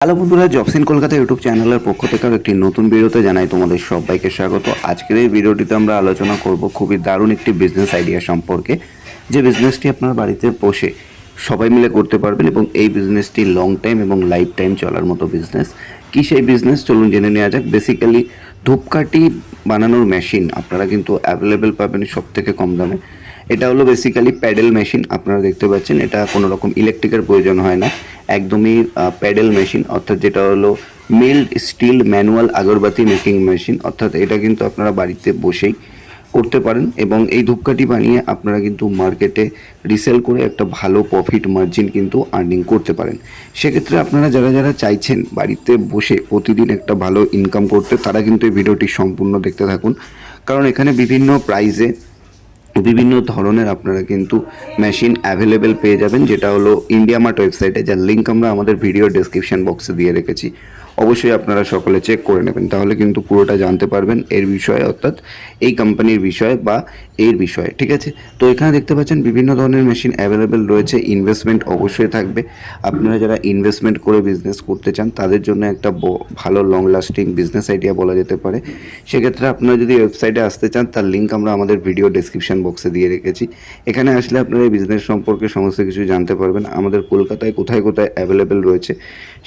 Hello বন্ধুরা জবসিন Kolkata YouTube চ্যানেলের পক্ষ থেকে একটি নতুন ভিডিওতে জানাই তোমাদের সবাইকে স্বাগত। আজকের এই ভিডিওটিতে আমরা আলোচনা করব খুবই দারুণ একটি বিজনেস আইডিয়া সম্পর্কে। যে বিজনেসটি আপনার বাড়িতে বসে সবাই মিলে করতে পারবেন এবং এই বিজনেসটি লং টাইম এবং লাইফ টাইম চলার মতো বিজনেস কি সেই বিজনেস চলুন জেনে নেওয়া যাক। বেসিক্যালি ধূপকাঠি বানানোর মেশিন আপনারা কিন্তু অ্যাভেলেবেল পাবেন সব থেকে কম দামে। এটা হলো বেসিক্যালি প্যাডেল মেশিন আপনারা দেখতে পাচ্ছেন। এটা কোনো রকম ইলেকট্রিকের প্রয়োজন হয় না। একদমই প্যাডেল মেশিন অর্থাৎ যেটা হলো mild steel manual agarbatti making machine অর্থাৎ এটা কিন্তু আপনারা বাড়িতে বসেই করতে পারেন এবং এই ধূপকাঠি বানিয়ে আপনারা কিন্তু মার্কেটে রিসেল করে একটা ভালো প্রফিট মার্জিন কিন্তু আর্নিং করতে পারেন। সেক্ষেত্রে আপনারা যারা যারা চাইছেন বাড়িতে বসে প্রতিদিন একটা ভালো ইনকাম করতে, তারা কিন্তু এই ভিডিওটি সম্পূর্ণ দেখতে থাকুন। কারণ এখানে বিভিন্ন প্রাইজে বিভিন্ন ধরনের আপনারা কিন্তু মেশিন অ্যাভেলেবেল পেয়ে যাবেন, যেটা হলো ইন্ডিয়া মার্ট ওয়েবসাইটে যার লিঙ্ক আমরা আমাদের ভিডিও ডেসক্রিপশন বক্সে দিয়ে রেখেছি। অবশ্যই আপনারা সকলে চেক করে নেবেন। তাহলে কিন্তু পুরোটা জানতে পারবেন এর বিষয়ে, অর্থাৎ এই কোম্পানির বিষয়ে বা এর বিষয়ে, ঠিক আছে? তো এখানে দেখতে পাচ্ছেন বিভিন্ন ধরনের মেশিন অ্যাভেলেবেল রয়েছে ইনভেস্টমেন্ট অবশ্যই থাকবে। আপনারা যারা ইনভেস্টমেন্ট করে বিজনেস করতে চান, তাদের জন্য একটা ভালো লং লাস্টিং বিজনেস আইডিয়া বলা যেতে পারে। সেক্ষেত্রে আপনারা যদি ওয়েবসাইটে আসতে চান, তার লিঙ্ক আমরা আমাদের ভিডিও ডেসক্রিপশন বক্সে দিয়ে রেখেছি। এখানে আসলে আপনারা এই বিজনেস সম্পর্কে সমস্ত কিছু জানতে পারবেন। আমাদের কলকাতায় কোথায় কোথায় অ্যাভেলেবেল রয়েছে,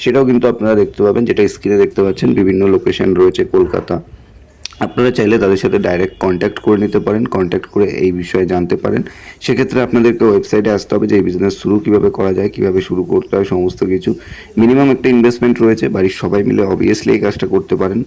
সেটাও কিন্তু আপনারা দেখতে পাবেন, যেটা স্ক্রিনে দেখতে পাচ্ছেন, বিভিন্ন লোকেশন রয়েছে কলকাতা। আপনারা চাইলে তাদের সাথে ডাইরেক্ট কন্ট্যাক্ট করে নিতে পারেন কন্ট্যাক্ট করে এই বিষয়ে জানতে পারেন। সেক্ষেত্রে আপনাদেরকে ওয়েবসাইটে আসতে হবে যে এই বিজনেস শুরু কীভাবে করা যায়, কীভাবে শুরু করতে হয়, সমস্ত কিছু। মিনিমাম একটা ইনভেস্টমেন্ট রয়েছে, বাড়ির সবাই মিলে অবভিয়াসলি এই কাজটা করতে পারেন।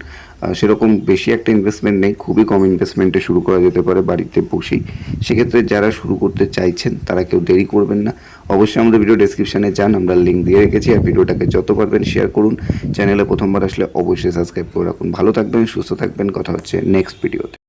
সেরকম বেশি একটা ইনভেস্টমেন্ট নেই, খুবই কম ইনভেস্টমেন্টে শুরু করা যেতে পারে বাড়িতে বসেই। সেক্ষেত্রে যারা শুরু করতে চাইছেন, তারা কেউ দেরি করবেন না। অবশ্যই আমাদের ভিডিও ডিসক্রিপশানে যান, আমরা লিঙ্ক দিয়ে রেখেছি, আর ভিডিওটাকে যত পারবেন শেয়ার করুন। চ্যানেলে প্রথমবার আসলে অবশ্যই সাবস্ক্রাইব করে রাখুন। ভালো থাকবেন, সুস্থ থাকবেন, কথা হচ্ছে নেক্সট ভিডিওতে